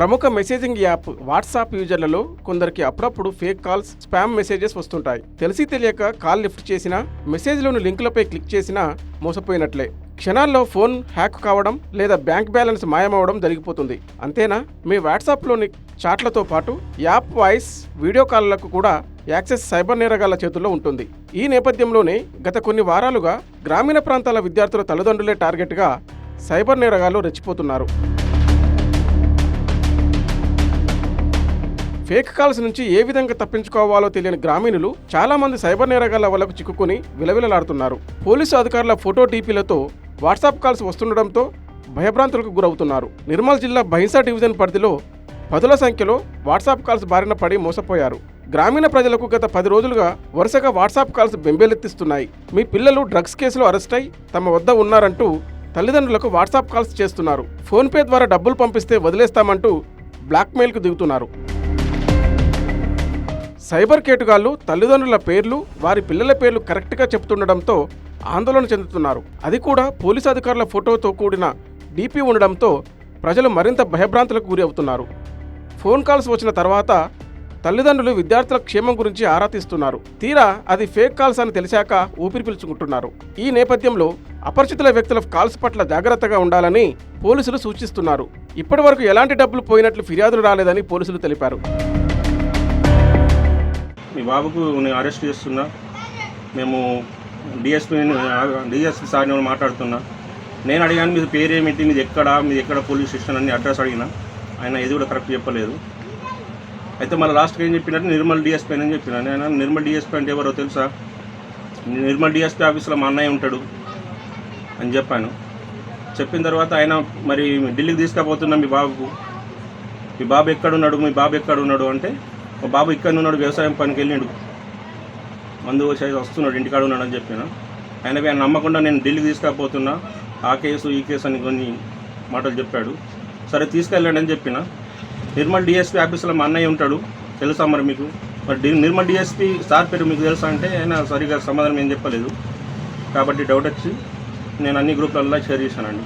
ప్రముఖ messaging app WhatsApp యూజర్లలో కొందరికి అప్పుడప్పుడు ఫేక్ కాల్స్ స్పామ్ మెసేజెస్ వస్తుంటాయి. తెలిసి తెలియక కాల్ లిఫ్ట్ చేసినా మెసేజ్లోని లింకులపై క్లిక్ చేసినా మోసపోయినట్లే. క్షణాల్లో ఫోన్ హ్యాక్ కావడం లేదా బ్యాంక్ బ్యాలెన్స్ మాయమవడం జరిగిపోతుంది. అంతేనా? మీ వాట్సాప్లోని చాట్లతో పాటు యాప్ వాయిస్ వీడియో కాల్లకు కూడా యాక్సెస్ సైబర్ నేరగాళ్ళ చేతుల్లో ఉంటుంది. ఈ నేపథ్యంలోనే గత కొన్ని వారాలుగా గ్రామీణ ప్రాంతాల విద్యార్థుల తల్లిదండ్రులే టార్గెట్గా సైబర్ నేరగాళ్ళు రెచ్చిపోతున్నారు. ఫేక్ కాల్స్ నుంచి ఏ విధంగా తప్పించుకోవాలో తెలియని గ్రామీణులు చాలా మంది సైబర్ నేరగాళ్ళ వలకు చిక్కుకుని విలవిలలాడుతున్నారు. పోలీసు అధికారుల ఫోటో డీపీలతో వాట్సాప్ కాల్స్ వస్తుండడంతో భయభ్రాంతులకు గురవుతున్నారు. నిర్మల్ జిల్లా బహింసా డివిజన్ పరిధిలో పదుల సంఖ్యలో వాట్సాప్ కాల్స్ బారిన పడి మోసపోయారు. గ్రామీణ ప్రజలకు గత పది రోజులుగా వరుసగా వాట్సాప్ కాల్స్ బెంబేలెత్తిస్తున్నాయి. మీ పిల్లలు డ్రగ్స్ కేసులో అరెస్ట్ అయి తమ వద్ద ఉన్నారంటూ తల్లిదండ్రులకు వాట్సాప్ కాల్స్ చేస్తున్నారు. ఫోన్పే ద్వారా డబ్బులు పంపిస్తే వదిలేస్తామంటూ బ్లాక్మెయిల్కు దిగుతున్నారు. సైబర్ కేటుగాళ్ళు తల్లిదండ్రుల పేర్లు వారి పిల్లల పేర్లు కరెక్ట్గా చెప్తుండడంతో ఆందోళన చెందుతున్నారు. అది కూడా పోలీసు అధికారుల ఫోటోతో కూడిన డీపీ ఉండడంతో ప్రజలు మరింత భయభ్రాంతులకు గురి అవుతున్నారు. ఫోన్ కాల్స్ వచ్చిన తర్వాత తల్లిదండ్రులు విద్యార్థుల క్షేమం గురించి ఆరా తీస్తున్నారు. తీరా అది ఫేక్ కాల్స్ అని తెలిసాక ఊపిరి పీల్చుకుంటున్నారు. ఈ నేపథ్యంలో అపరిచితుల వ్యక్తుల కాల్స్ పట్ల జాగ్రత్తగా ఉండాలని పోలీసులు సూచిస్తున్నారు. ఇప్పటివరకు ఎలాంటి డబ్బులు పోయినట్లు ఫిర్యాదులు రాలేదని పోలీసులు తెలిపారు. మీ బాబుకు నేను అరెస్ట్ చేస్తున్నా. మేము డిఎస్పీ డిఎస్పీ సార్ నేను మాట్లాడుతున్నా. నేను అడిగాను మీది పేరేమిటి? మీది ఎక్కడ? మీది ఎక్కడ పోలీస్ స్టేషన్? అని అడ్రస్ అడిగిన. ఆయన ఇది కూడా కరెక్ట్ చెప్పలేదు. అయితే మళ్ళీ లాస్ట్కి ఏం చెప్పినట్టు నిర్మల్ డిఎస్పీ అని చెప్పిన. నేను నిర్మల్ డిఎస్పీ అంటే ఎవరో తెలుసా? నిర్మల్ డిఎస్పీ ఆఫీస్లో మా అన్నయ్య ఉంటాడు. అని చెప్పాను. చెప్పిన తర్వాత ఆయన మరి ఢిల్లీకి తీసుకుపోతున్నా మీ బాబుకు. మీ బాబు ఎక్కడున్నాడు మీ బాబు ఎక్కడున్నాడు అంటే మా బాబు ఇక్కడ ఉన్నాడు వ్యవసాయం పనికి వెళ్ళిండు. మందు వచ్చి వస్తున్నాడు ఇంటికాడ ఉన్నాడు అని చెప్పిన. ఆయన ఆయన నమ్మకుండా నేను ఢిల్లీకి తీసుకుపోతున్నా ఆ కేసు ఈ కేసు అని కొన్ని మాటలు చెప్పాడు. సరే తీసుకెళ్ళండి అని చెప్పిన. నిర్మల్ డిఎస్పీ ఆఫీస్లో మా అన్నయ్య ఉంటాడు తెలుసా మరి మీకు? మరి నిర్మల్ డిఎస్పీ సార్ పేరు మీకు తెలుసా అంటే ఆయన సరిగా సమాధానం ఏం చెప్పలేదు. కాబట్టి డౌట్ వచ్చి నేను అన్ని గ్రూప్లల్లో షేర్ చేశానండి.